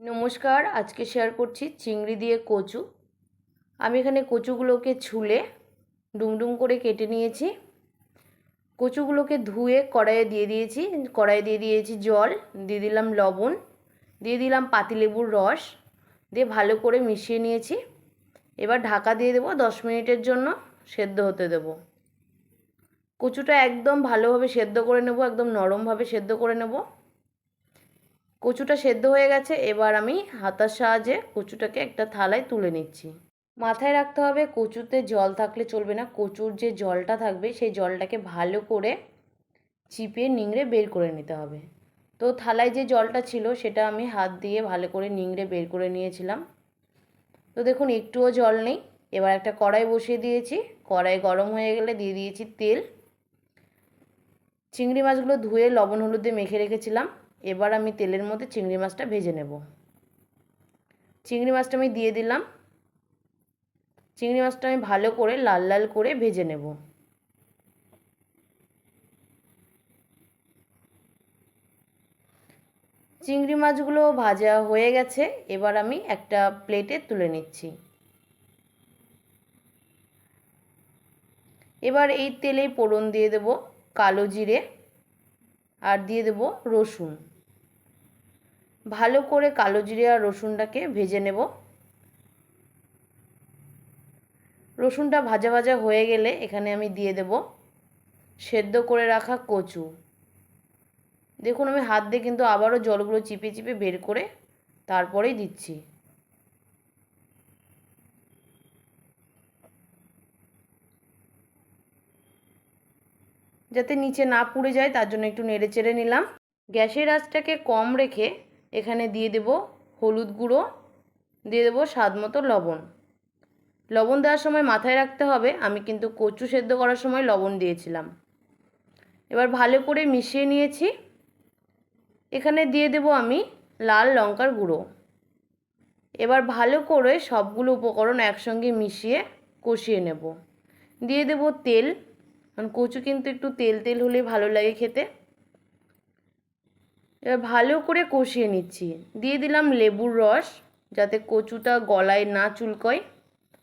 নমস্কার, আজকে শেয়ার করছি চিংড়ি দিয়ে কচু। আমি এখানে কচুগুলোকে ছুলে ডুমডুম করে কেটে নিয়েছি। কচুগুলোকে ধুয়ে কড়াইয়ে দিয়ে দিয়েছি, কড়াইয়ে দিয়ে দিয়েছি জল, দিয়ে দিলাম লবণ, দিয়ে দিলাম পাতিলেবুর রস, দিয়ে ভালো করে মিশিয়ে নিয়েছি। এবার ঢাকা দিয়ে দেবো দশ মিনিটের জন্য, সেদ্ধ হতে দেবো। কচুটা একদম ভালোভাবে সেদ্ধ করে নেব, একদম নরমভাবে সেদ্ধ করে নেব। কচুটা সেদ্ধ হয়ে গেছে, এবার আমি হাতার সাহায্যে কচুটাকে একটা থালায় তুলে নিচ্ছি। মাথায় রাখতে হবে কচুতে জল থাকলে চলবে না, কচুর যে জলটা থাকবে সেই জলটাকে ভালো করে চিপে নিংড়ে বের করে নিতে হবে। তো থালায় যে জলটা ছিল সেটা আমি হাত দিয়ে ভালো করে নিংড়ে বের করে নিয়েছিলাম। তো দেখুন, একটুও জল নেই। এবার একটা কড়াই বসিয়ে দিয়েছি। কড়াই গরম হয়ে গেলে দিয়ে দিয়েছি তেল। চিংড়ি মাছগুলো ধুয়ে লবণ হলুদ দিয়ে মেখে রেখেছিলাম। এবার আমি তেলের মধ্যে চিংড়ি মাছটা ভেজে নেব। চিংড়ি মাছটা আমি দিয়ে দিলাম। চিংড়ি মাছটা আমি ভালো করে লাল লাল করে ভেজে নেব। চিংড়ি মাছগুলো ভাজা হয়ে গেছে, এবার আমি একটা প্লেটে তুলে নিচ্ছি। এবার এই তেলেই পোড়ন দিয়ে দেব কালো জিরে। আর দিয়ে দেব রসুন। ভালো করে কালো জিরে আর রসুনটাকে ভেজে নেব। রসুনটা ভাজা ভাজা হয়ে গেলে এখানে আমি দিয়ে দেব সেদ্ধ করে রাখা কচু। দেখুন আমি হাত দিয়ে কিন্তু আবারও জলগুলো চিপে চিপে বের করে তারপরেই দিচ্ছি। যাতে নিচে না পুড়ে যায়, তার জন্য একটু নেড়ে চেড়ে নিলাম। গ্যাসের আঁচটাকে কম রেখে এখানে দিয়ে দেব হলুদ গুঁড়ো, দিয়ে দেবো স্বাদ মতো লবণ। লবণ দেওয়ার সময় মাথায় রাখতে হবে, আমি কিন্তু কচু সেদ্ধ করার সময় লবণ দিয়েছিলাম। এবার ভালো করে মিশিয়ে নিয়েছি। এখানে দিয়ে দেব আমি লাল লঙ্কার গুঁড়ো। এবার ভালো করে সবগুলো উপকরণ একসঙ্গে মিশিয়ে কষিয়ে নেব। দিয়ে দেব তেল কারণ কচু কিন্তু একটু তেল তেল হলে ভালো লাগে খেতে। এবার ভালো করে কষিয়ে নিচ্ছি। দিয়ে দিলাম লেবুর রস, যাতে কচুটা গলায় না চুলকয়,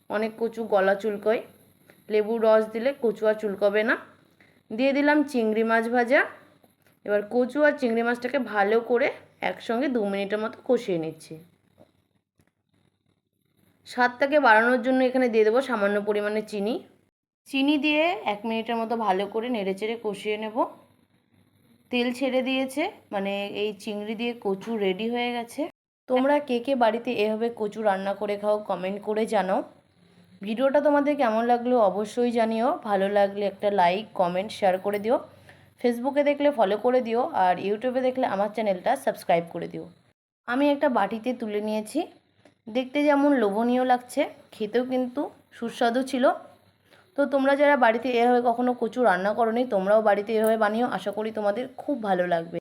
অনেক কচু গলা চুলকয়। লেবুর রস দিলে কচু আর চুলকবে না। দিয়ে দিলাম চিংড়ি মাছ ভাজা। এবার কচু আর চিংড়ি মাছটাকে ভালো করে একসঙ্গে দু মিনিটের মতো কষিয়ে নিচ্ছি। স্বাদটাকে বাড়ানোর জন্য এখানে দিয়ে দেবো সামান্য পরিমাণে চিনি। চিনি দিয়ে এক মিনিটের মতো ভালো করে নেড়ে চেড়ে কষিয়ে নেব। তেল ছেড়ে দিয়েছে মানে এই চিংড়ি দিয়ে কচু রেডি হয়ে গেছে। তোমরা কে কে বাড়িতে এভাবে কচু রান্না করে খাও কমেন্ট করে জানাও। ভিডিওটা তোমাদের কেমন লাগল অবশ্যই জানিও। ভালো লাগলে একটা লাইক কমেন্ট শেয়ার করে দিও। ফেসবুকে দেখলে ফলো করে দিও আর ইউটিউবে দেখলে আমার চ্যানেলটা সাবস্ক্রাইব করে দিও। আমি একটা বাটিতে তুলে নিয়েছি। দেখতে যেমন লোভনীয় লাগছে, খেতেও কিন্তু সুস্বাদু ছিল। তো তোমরা যারা বাড়িতে এভাবে কখনো কচু রান্না করো নি তোমরাও বাড়িতে এভাবে বানিও। আশা করি তোমাদের খুব ভালো লাগবে।